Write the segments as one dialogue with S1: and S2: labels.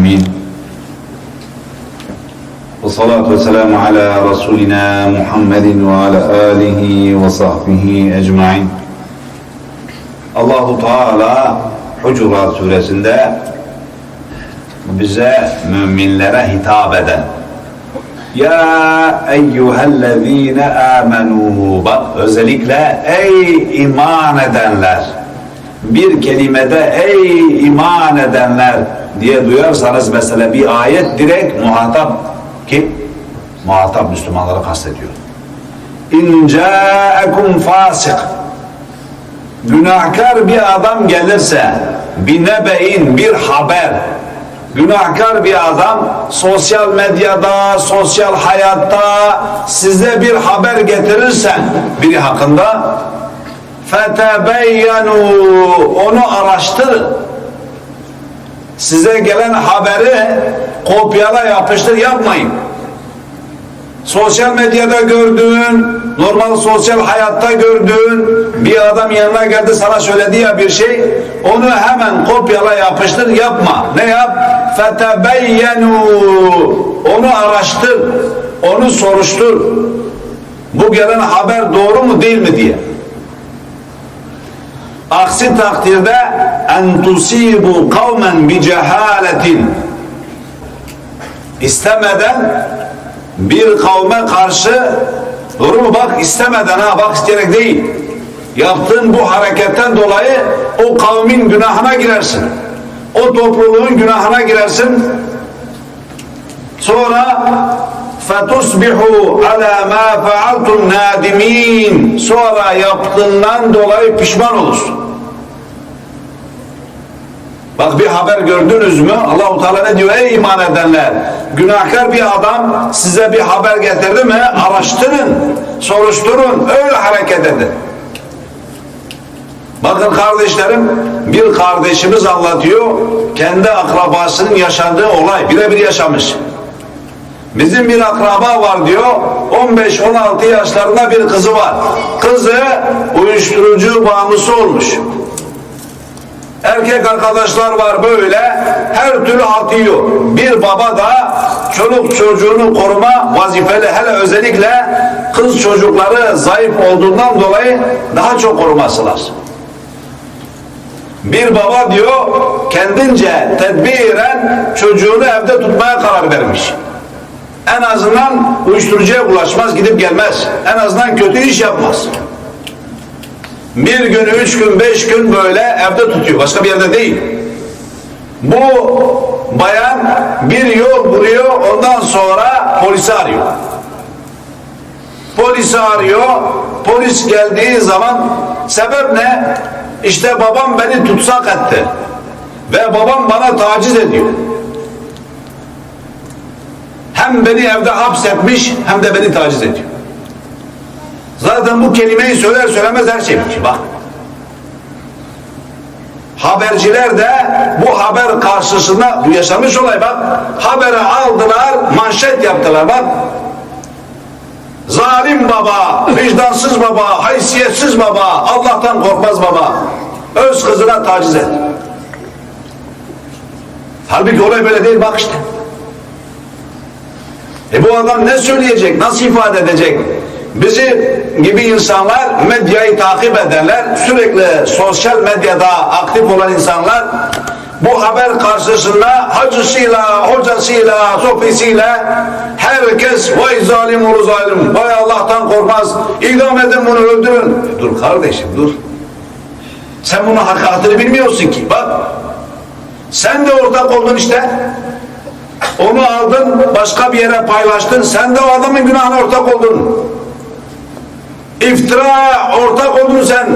S1: العالمين والصلاة والسلام على رسولنا محمد وعلى آله وصحبه أجمعين Allahu Teala Hucurat suresinde bize müminlere hitap eden Ya eyyühellezine amenu Bak özellikle ey iman edenler bir kelimede ey iman edenler diye duyarsanız mesela bir ayet direkt muhatap kim? Muhatap Müslümanları kastediyor. İn ca'ekum fasık günahkar bir adam gelirse bir nebe'in bir haber günahkar bir adam sosyal medyada sosyal hayatta size bir haber getirirse biri hakkında fetebeyyenu onu araştırın size gelen haberi kopyala yapıştır yapmayın sosyal medyada gördüğün, normal sosyal hayatta gördüğün bir adam yanına geldi sana söyledi ya bir şey, onu hemen kopyala yapıştır yapma. Ne yap? Fetebeyyenu onu araştır, onu soruştur. Bu gelen haber doğru mu değil mi diye. Aksi takdirde en tusibu kavmen bi cehaletin. İstemeden bir kavme karşı doğru mu bak istemeden ha bak isteyerek değil. Yaptığın bu hareketten dolayı o kavmin günahına girersin. O topluluğun günahına girersin. Sonra fetusbihu ala ma faaltum nadimin. Sonra yaptığından dolayı pişman olursun Bak bir haber gördünüz mü? Allahu Teala ne diyor? Ey iman edenler! Günahkar bir adam size bir haber getirdi mi? Araştırın, soruşturun, öyle hareket edin. Bakın kardeşlerim, bir kardeşimiz anlatıyor, kendi akrabasının yaşadığı olay, birebir yaşamış. Bizim bir akraba var diyor, 15-16 yaşlarında bir kızı var. Kızı uyuşturucu bağımlısı olmuş. Erkek arkadaşlar var böyle her türlü atıyor. Bir baba da çoluk çocuğunu koruma vazifeli hele özellikle kız çocukları zayıf olduğundan dolayı daha çok koruması lazım. Bir baba diyor kendince tedbiren çocuğunu evde tutmaya karar vermiş. En azından uyuşturucuya bulaşmaz gidip gelmez. En azından kötü iş yapmaz. Bir gün, üç gün, beş gün böyle evde tutuyor. Başka bir yerde değil. Bu bayan bir yol buluyor. Ondan sonra polisi arıyor. Polisi arıyor. Polis geldiği zaman sebep ne? İşte babam beni tutsak etti. Ve babam bana taciz ediyor. Hem beni evde hapsetmiş hem de beni taciz ediyor. Zaten bu kelimeyi söyler söylemez her şey bitiyor. Bak. Haberciler de bu haber karşısında bu yaşamış olay bak. Haberi aldılar, manşet yaptılar bak. Zalim baba, vicdansız baba, haysiyetsiz baba, Allah'tan korkmaz baba. Öz kızına taciz et. Halbuki olay böyle değil bak işte. E bu adam ne söyleyecek, nasıl ifade edecek? Bizi gibi insanlar medyayı takip ederler. Sürekli sosyal medyada aktif olan insanlar bu haber karşısında hacısıyla, hocasıyla, sofisiyle herkes vay zalim olur zalim, vay Allah'tan korkmaz, idam edin bunu öldürün. Dur kardeşim dur. Sen bunun hakikatini bilmiyorsun ki. Bak sen de ortak oldun işte. Onu aldın, başka bir yere paylaştın. Sen de o adamın günahına ortak oldun. İftira ortak oldun sen.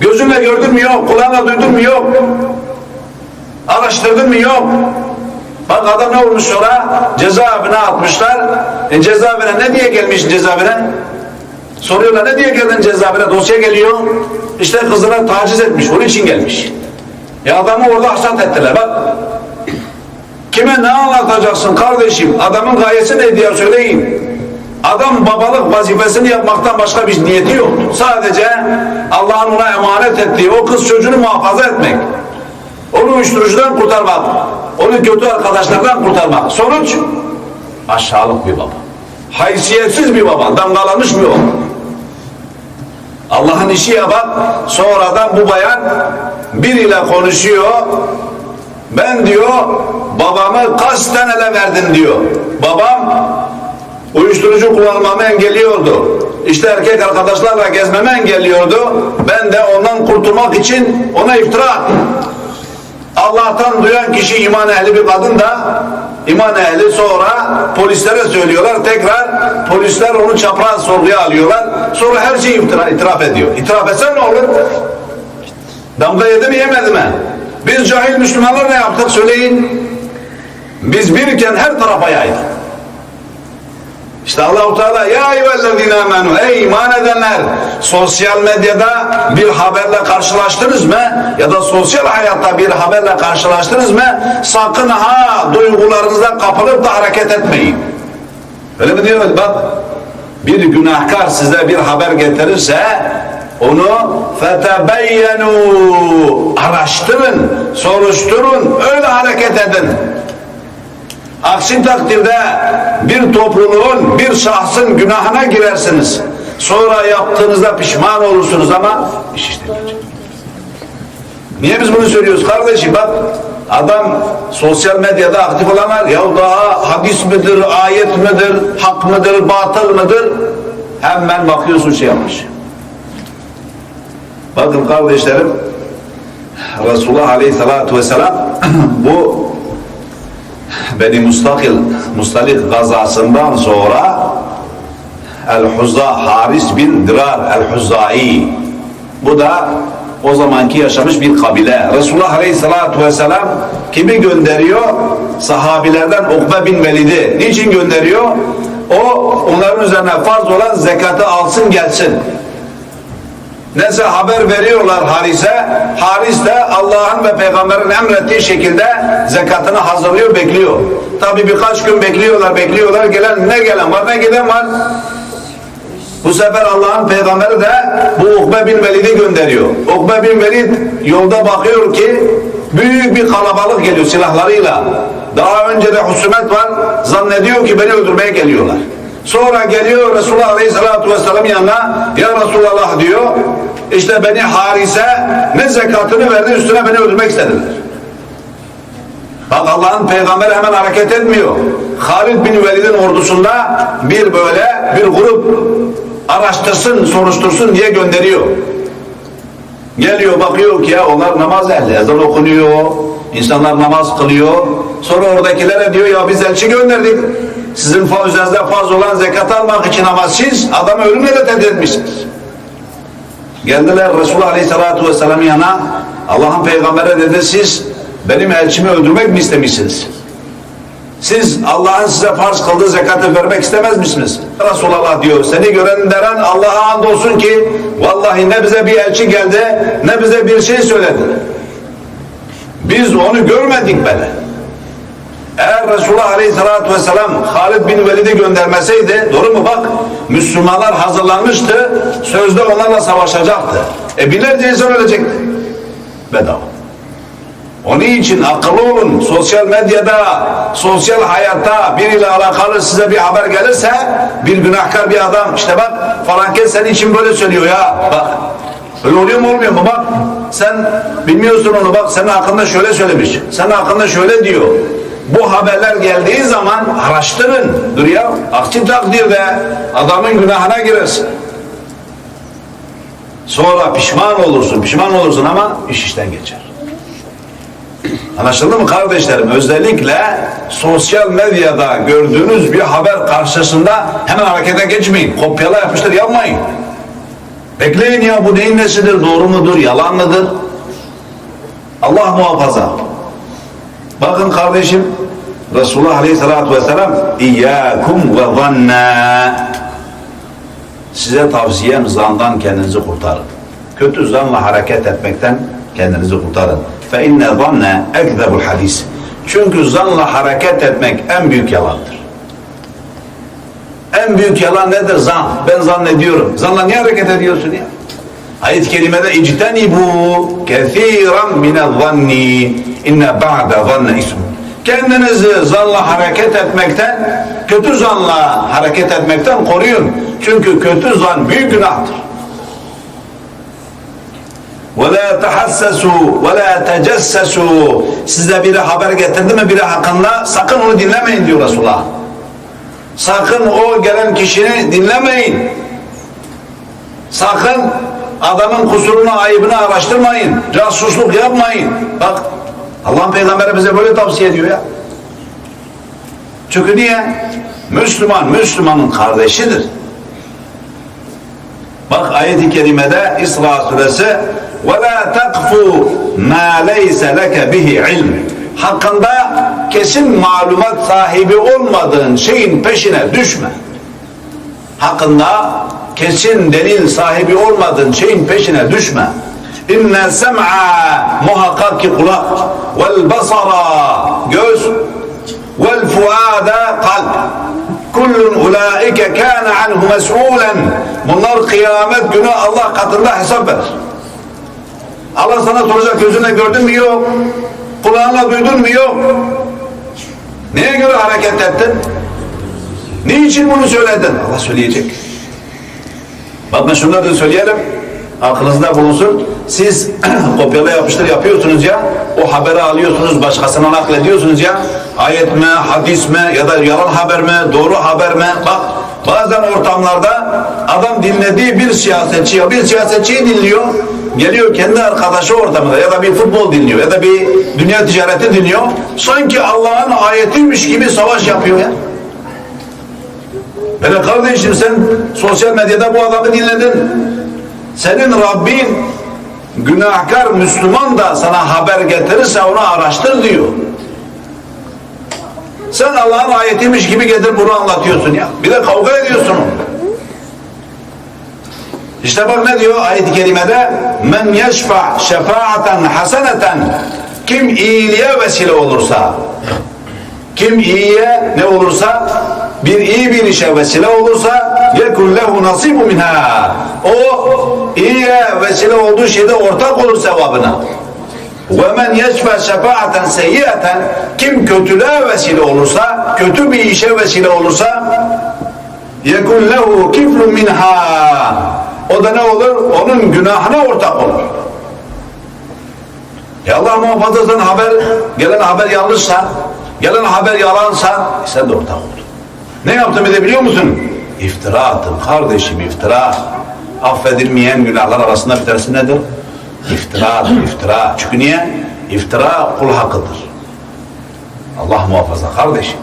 S1: Gözünle gördün mü yok, kulağına duydun mu yok. Araştırdın mı yok. Bak adam ne olmuş sonra? Cezaevine atmışlar. E cezaevine ne diye gelmiş cezaevine? Soruyorlar ne diye geldin cezaevine? Dosya geliyor. İşte kızına taciz etmiş. Onun için gelmiş. Ya adamı orada hasat ettiler. Bak Kime ne anlatacaksın kardeşim? Adamın gayesi ne diye söyleyin. Adam babalık vazifesini yapmaktan başka bir niyeti yok. Sadece Allah'ın ona emanet ettiği o kız çocuğunu muhafaza etmek. Onu uyuşturucudan kurtarmak. onu kötü arkadaşlardan kurtarmak. Sonuç aşağılık bir baba. Haysiyetsiz bir baba, damgalanmış bir baba. Allah'ın işi ya bak, sonradan bu bayan biriyle konuşuyor. Ben diyor, babamı kasten ele verdim diyor. Babam uyuşturucu kullanmamı engelliyordu. İşte erkek arkadaşlarla gezmemi engelliyordu. Ben de ondan kurtulmak için ona iftira. Allah'tan duyan kişi iman ehli bir kadın da iman ehli sonra polislere söylüyorlar. Tekrar polisler onu çapraz sorguya alıyorlar. Sonra her şeyi iftira, itiraf ediyor. İtiraf etsen ne olur? Damga yedi mi yemedi mi biz cahil Müslümanlar ne yaptık söyleyin. Biz birken her tarafa yaydık işte Allahu Teala ya eyyühellezine amenu ey iman edenler sosyal medyada bir haberle karşılaştınız mı ya da sosyal hayatta bir haberle karşılaştınız mı sakın ha duygularınıza kapılıp da hareket etmeyin. Öyle mi diyor? Bak bir günahkar size bir haber getirirse onu fetebeyyenu araştırın, soruşturun, öyle hareket edin. Aksi takdirde bir topluluğun, bir şahsın günahına girersiniz. Sonra yaptığınızda pişman olursunuz ama iş işte. Niye biz bunu söylüyoruz kardeşim? Bak adam sosyal medyada aktif olanlar ya daha hadis midir, ayet midir, hak mıdır, batıl mıdır? Hemen bakıyorsun şey yapmış. Bakın kardeşlerim Resulullah Aleyhisselatü Vesselam bu Beni Mustakil, Mustalik gazasından sonra El-Huzza Haris bin Dirar El-Huzzai bu da o zamanki yaşamış bir kabile. Resulullah Aleyhisselatü Vesselam kimi gönderiyor? Sahabilerden Ukbe bin Velid'i. Niçin gönderiyor? O onların üzerine farz olan zekatı alsın gelsin. Neyse haber veriyorlar Haris'e. Haris de Allah'ın ve Peygamber'in emrettiği şekilde zekatını hazırlıyor, bekliyor. Tabi birkaç gün bekliyorlar, bekliyorlar. Gelen ne gelen var, ne giden var. Bu sefer Allah'ın Peygamberi de bu Ukbe bin Velid'i gönderiyor. Ukbe bin Velid yolda bakıyor ki büyük bir kalabalık geliyor silahlarıyla. Daha önce de husumet var. Zannediyor ki beni öldürmeye geliyorlar. Sonra geliyor Resulullah Aleyhisselatü Vesselam yanına Ya Resulallah diyor işte beni Haris'e ne zekatını verdi üstüne beni öldürmek istediler. Bak Allah'ın peygamberi hemen hareket etmiyor. Halid bin Velid'in ordusunda bir böyle bir grup araştırsın, soruştursun diye gönderiyor. Geliyor bakıyor ki ya onlar namaz ehli, ezan okunuyor, insanlar namaz kılıyor. Sonra oradakilere diyor ya biz elçi gönderdik. Sizin üzerinizde farz olan zekat almak için ama siz adamı ölümle de tehdit etmişsiniz. Geldiler Resulullah Aleyhisselatü Vesselam'ın yanına Allah'ın peygamberi dedi siz benim elçimi öldürmek mi istemişsiniz? Siz Allah'ın size farz kıldığı zekatı vermek istemez misiniz? Resulullah diyor seni gören deren Allah'a andolsun ki vallahi ne bize bir elçi geldi ne bize bir şey söyledi. Biz onu görmedik böyle. Eğer Resulullah Aleyhisselatü Vesselam Halid bin Velid'i göndermeseydi, doğru mu bak, Müslümanlar hazırlanmıştı, sözde onlarla savaşacaktı. E binlerce insan ölecekti. Bedava. Onun için akıllı olun, sosyal medyada, sosyal hayatta biriyle alakalı size bir haber gelirse, bir günahkar bir adam, işte bak falan kes senin için böyle söylüyor ya, bak. Öyle oluyor mu olmuyor mu bak, sen bilmiyorsun onu bak, senin hakkında şöyle söylemiş, senin hakkında şöyle diyor. Bu haberler geldiği zaman araştırın. Dur ya, aksi takdirde adamın günahına girersin. Sonra pişman olursun, pişman olursun ama iş işten geçer. Anlaşıldı mı kardeşlerim? Özellikle sosyal medyada gördüğünüz bir haber karşısında hemen harekete geçmeyin. Kopyala yapıştır yapmayın. Bekleyin ya bu neyin nesidir, doğru mudur, yalan mıdır? Allah muhafaza. Bakın kardeşim Resulullah Aleyhisselatü Vesselam İyyâkum ve zannâ Size tavsiyem zandan kendinizi kurtarın. Kötü zanla hareket etmekten kendinizi kurtarın. Fe inne zanne ekzebul hadis. Çünkü zanla hareket etmek en büyük yalandır. En büyük yalan nedir? Zan. Ben zannediyorum. Zanla niye hareket ediyorsun ya? Ayet-i kerimede ictenibu kethiran minel zanni inne ba'de zanne ism. Kendinizi zanla hareket etmekten, kötü zanla hareket etmekten koruyun. Çünkü kötü zan büyük günahtır. وَلَا تَحَسَّسُوا وَلَا تَجَسَّسُوا Size biri haber getirdi mi biri hakkında sakın onu dinlemeyin diyor Resulullah. Sakın o gelen kişini dinlemeyin. Sakın adamın kusurunu, ayıbını araştırmayın. Casusluk yapmayın. Bak Allah'ın peygamberi bize böyle tavsiye ediyor ya. Çünkü niye? Müslüman, Müslümanın kardeşidir. Bak ayet-i kerimede İsra suresi وَلَا تَقْفُوا مَا لَيْسَ لَكَ بِهِ عِلْمٍ Hakkında kesin malumat sahibi olmadığın şeyin peşine düşme. Hakkında kesin delil sahibi olmadığın şeyin peşine düşme. İnne sem'a muhakkak ki kulak vel basara göz vel fuada kalp kullun ulaike kana anhu mes'ulen bunlar kıyamet günü Allah katında hesap verir. Allah sana soracak gözünle gördün mü yok. Kulağınla duydun mu yok. Neye göre hareket ettin? Niçin bunu söyledin? Allah söyleyecek. Bak ben şunları da söyleyelim. Aklınızda bulunsun. Siz kopyala yapıştır yapıyorsunuz ya. O haberi alıyorsunuz, başkasına naklediyorsunuz ya. Ayet mi, hadis mi ya da yalan haber mi, doğru haber mi? Bak bazen ortamlarda adam dinlediği bir siyasetçi ya bir siyasetçiyi dinliyor. Geliyor kendi arkadaşı ortamında ya da bir futbol dinliyor ya da bir dünya ticareti dinliyor. Sanki Allah'ın ayetiymiş gibi savaş yapıyor ya. Böyle kardeşim sen sosyal medyada bu adamı dinledin. Senin Rabbin günahkar Müslüman da sana haber getirirse onu araştır diyor. Sen Allah'ın ayetiymiş gibi getir bunu anlatıyorsun ya. Bir de kavga ediyorsun. İşte bak ne diyor ayet-i kerimede men yeşfa şefaaten haseneten kim iyiliğe vesile olursa kim iyiye ne olursa bir iyi bir işe vesile olursa yekun lehu nasibu minha o iyiye vesile olduğu şeyde ortak olur sevabına ve men yeşfe şefaaten seyyiyeten kim kötülüğe vesile olursa kötü bir işe vesile olursa yekun lehu kiflun minha o da ne olur? Onun günahına ortak olur. Ya Allah muhafaza sen haber, gelen haber yanlışsa, gelen haber yalansa sen de ortak oldun. Ne yaptın bir biliyor musun? İftira attın kardeşim iftira. Affedilmeyen günahlar arasında bir tanesi nedir? İftira, iftira. Çünkü niye? İftira kul hakkıdır. Allah muhafaza kardeşim.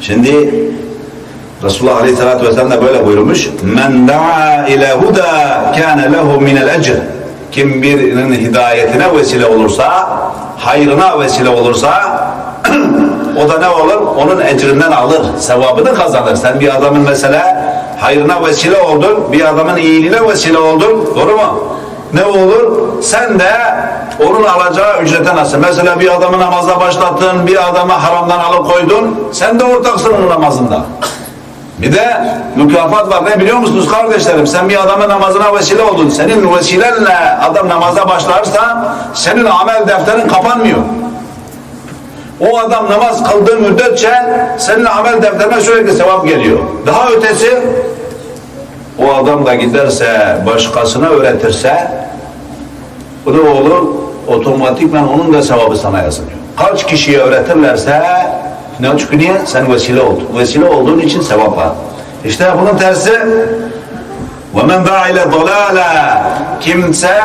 S1: Şimdi Resulullah Aleyhisselatü Vesselam da böyle buyurmuş. Men da'a ile huda kâne lehu minel ecr. Kim birinin hidayetine vesile olursa, hayrına vesile olursa o da ne olur? Onun ecrinden alır, sevabını kazanır. Sen bir adamın mesela hayrına vesile oldun, bir adamın iyiliğine vesile oldun. Doğru mu? Ne olur? Sen de onun alacağı ücrete nasıl? Mesela bir adamı namaza başlattın, bir adamı haramdan alıkoydun. Sen de ortaksın onun namazında. Bir de mükafat var. Ne biliyor musunuz kardeşlerim? Sen bir adamın namazına vesile oldun. Senin vesilenle adam namaza başlarsa senin amel defterin kapanmıyor. O adam namaz kıldığı müddetçe senin amel defterine sürekli sevap geliyor. Daha ötesi o adam da giderse başkasına öğretirse bu ne olur? Otomatikman onun da sevabı sana yazılıyor. Kaç kişiye öğretirlerse ne çünkü niye? Sen vesile oldun. Vesile olduğun için sevap var. İşte bunun tersi وَمَنْ دَعَ ile ضَلَالًا Kimse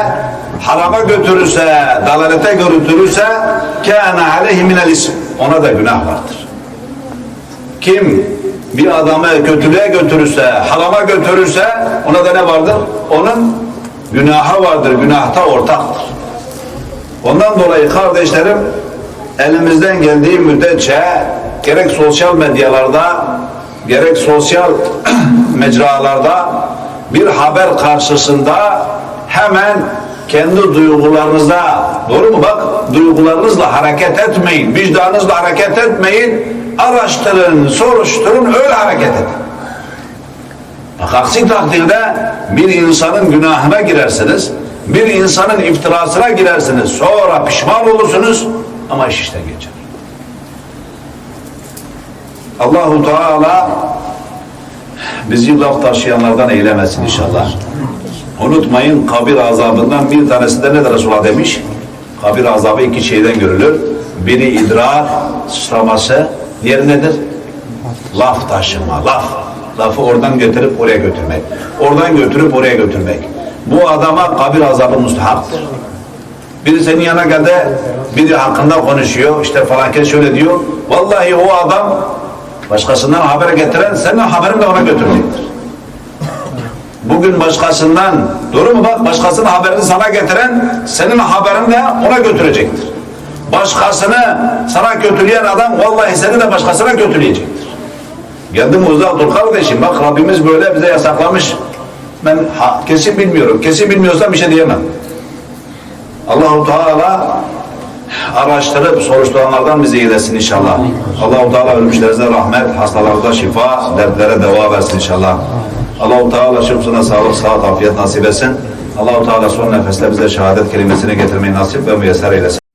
S1: harama götürürse, dalalete götürürse كَانَ عَلَيْهِ مِنَ الْاِسْمِ Ona da günah vardır. Kim bir adamı kötülüğe götürürse, harama götürürse ona da ne vardır? Onun günahı vardır, günahta ortaktır. Ondan dolayı kardeşlerim elimizden geldiği müddetçe gerek sosyal medyalarda gerek sosyal mecralarda bir haber karşısında hemen kendi duygularınıza doğru mu? Bak duygularınızla hareket etmeyin vicdanınızla hareket etmeyin araştırın soruşturun öyle hareket edin. Bak aksi takdirde bir insanın günahına girersiniz bir insanın iftirasına girersiniz sonra pişman olursunuz ama iş işten geçer Allahu Teala bizi laf taşıyanlardan eylemesin inşallah. Unutmayın kabir azabından bir tanesi de nedir Resulullah demiş? Kabir azabı iki şeyden görülür. Biri idrar sıçraması, diğeri nedir? Laf taşıma, laf. Lafı oradan götürüp oraya götürmek. Oradan götürüp oraya götürmek. Bu adama kabir azabı mustahaktır. Biri senin yanına geldi, biri hakkında konuşuyor, işte falan kes şöyle diyor. Vallahi o adam başkasından haber getiren senin haberini de ona götürecektir. Bugün başkasından, doğru mu bak, başkasının haberini sana getiren senin haberini de ona götürecektir. Başkasını sana kötüleyen adam vallahi seni de başkasına kötüleyecektir. Geldim uzak dur kardeşim bak Rabbimiz böyle bize yasaklamış. Ben ha, kesin bilmiyorum. Kesin bilmiyorsam bir şey diyemem. Allahu Teala araştırıp soruşturanlardan bizi eylesin inşallah. Allahu Teala ölmüşlerinize rahmet, hastalarda şifa, dertlere deva versin inşallah. Allahu Teala şımsına sağlık, sıhhat, afiyet nasip etsin. Allahu Teala son nefeste bize şehadet kelimesini getirmeyi nasip ve müyesser eylesin.